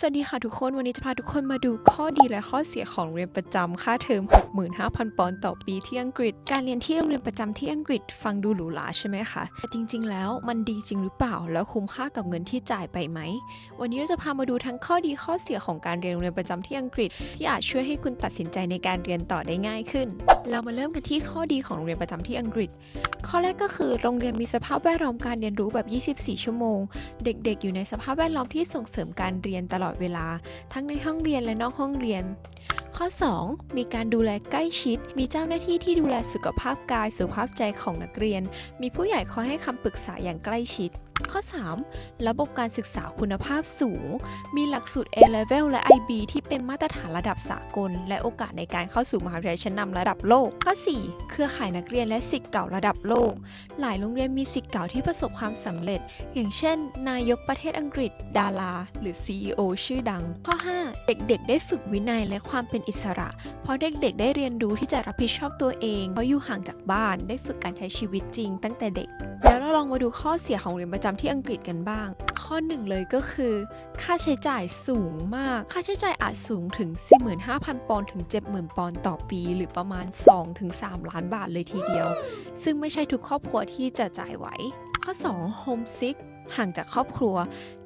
สวัสดีค่ะทุกคน วันนี้จะพาทุกคนมาดูข้อดีและข้อเสียของโรงเรียนประจำค่าเทอม 65,000 ปอนด์ต่อปีที่อังกฤษ การเรียนที่โรงเรียนประจำที่อังกฤษฟังดูหรูหราใช่ไหมคะแต่จริง ๆ แล้วมันดีจริงหรือเปล่า แล้วคุ้มค่ากับเงินที่จ่ายไปไหม วันนี้เราจะพามาดูทั้งข้อดีข้อเสียของการเรียนโรงเรียนประจำที่อังกฤษ ที่อาจช่วยให้คุณตัดสินใจในการเรียนต่อได้ง่ายขึ้น เรามาเริ่มกันที่ข้อดีของโรงเรียนประจำที่อังกฤษ ข้อแรกก็คือโรงเรียนมีสภาพแวดล้อมการเรียนรู้แบบ 24 ชั่วโมง เด็ก ๆ อยู่ในสภาพแวดล้อมที่ส่งเสริมการเรียนตลอดเวลา ทั้งในห้องเรียนและนอกห้องเรียน ข้อ 2. มีการดูแลใกล้ชิด มีเจ้าหน้าที่ที่ดูแลสุขภาพกาย สุขภาพใจของนักเรียน มีผู้ใหญ่คอยให้คำปรึกษาอย่างใกล้ชิด ข้อ 3. ระบบการศึกษาคุณภาพสูง มีหลักสูตร A-Level และ IB ที่เป็นมาตรฐานระดับสากล และโอกาสในการเข้าสู่มหาวิทยาลัยชั้นนำระดับโลก ข้อ 4. เครือข่ายนักเรียนและศิษย์เก่าระดับโลก หลายโรงเรียนมีศิษย์เก่าที่ประสบความสำเร็จ อย่างเช่น นายกประเทศอังกฤษ ดารา หรือ CEO ชื่อดัง ข้อ 5 เด็กๆ ได้ฝึกวินัยและความเป็นอิสระ เพราะเด็กๆ ได้เรียนรู้ที่จะรับผิดชอบตัวเอง เพราะอยู่ห่างจากบ้าน ได้ฝึกการใช้ชีวิตจริง ตั้งแต่เด็ก แล้วเราลองมาดูข้อเสียของโรงเรียนประจำที่อังกฤษกันบ้าง ข้อหนึ่งเลยก็คือ ค่าใช้จ่ายสูงมาก ค่าใช้จ่ายอาจสูงถึง 45,000 ปอนด์ถึง 70,000 ปอนด์ต่อปี หรือประมาณ 2-3 ล้านบาทเลยทีเดียว ซึ่งไม่ใช่ทุกครอบครัวที่จะจ่ายไหว ข้อ2 homesick ห่างจากครอบครัว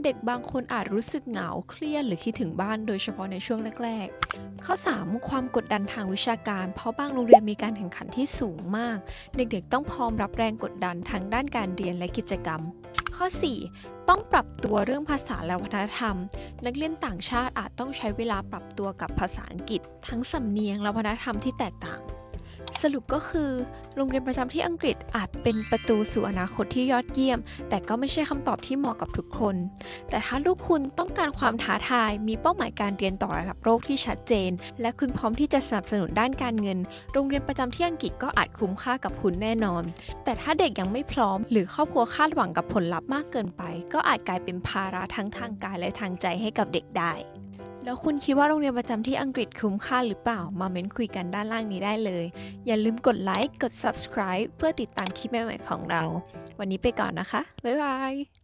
เด็กบางคนอาจรู้สึกเหงาเครียดหรือคิดถึงบ้านโดยเฉพาะในช่วงแรก ๆ ข้อ 3 ความกดดันทางวิชาการ เพราะบางโรงเรียนมีการแข่งขันที่สูงมาก เด็กๆ ต้องพร้อมรับแรงกดดันทั้งด้านการเรียนและกิจกรรม ข้อ 4 ต้องปรับตัวเรื่องภาษาและวัฒนธรรม นักเรียนต่างชาติอาจต้องใช้เวลาปรับตัวกับภาษาอังกฤษ ทั้งสำเนียงและวัฒนธรรมที่แตกต่าง สรุปก็คือ โรงเรียนประจำที่อังกฤษอาจเป็นประตูสู่อนาคตที่ยอดเยี่ยม แต่ก็ไม่ใช่คำตอบที่เหมาะกับทุกคน แต่ถ้าลูกคุณต้องการความท้าทาย มีเป้าหมายการเรียนต่อระดับโลกที่ชัดเจน และคุณพร้อมที่จะสนับสนุนด้านการเงิน โรงเรียนประจำที่อังกฤษก็อาจคุ้มค่ากับคุณแน่นอน แต่ถ้าเด็กยังไม่พร้อม หรือครอบครัวคาดหวังกับผลลัพธ์มากเกินไป ก็อาจกลายเป็นภาระทั้งทางกายและทางใจให้กับเด็กได้ แล้วคุณคิดว่าโรงเรียนประจำที่อังกฤษคุ้มค่าหรือเปล่า มาเม้นคุยกันด้านล่างนี้ได้เลย อย่าลืมกดไลค์ กด subscribe เพื่อติดตามคลิปใหม่ๆของเรา วันนี้ไปก่อนนะคะ บ๊ายบาย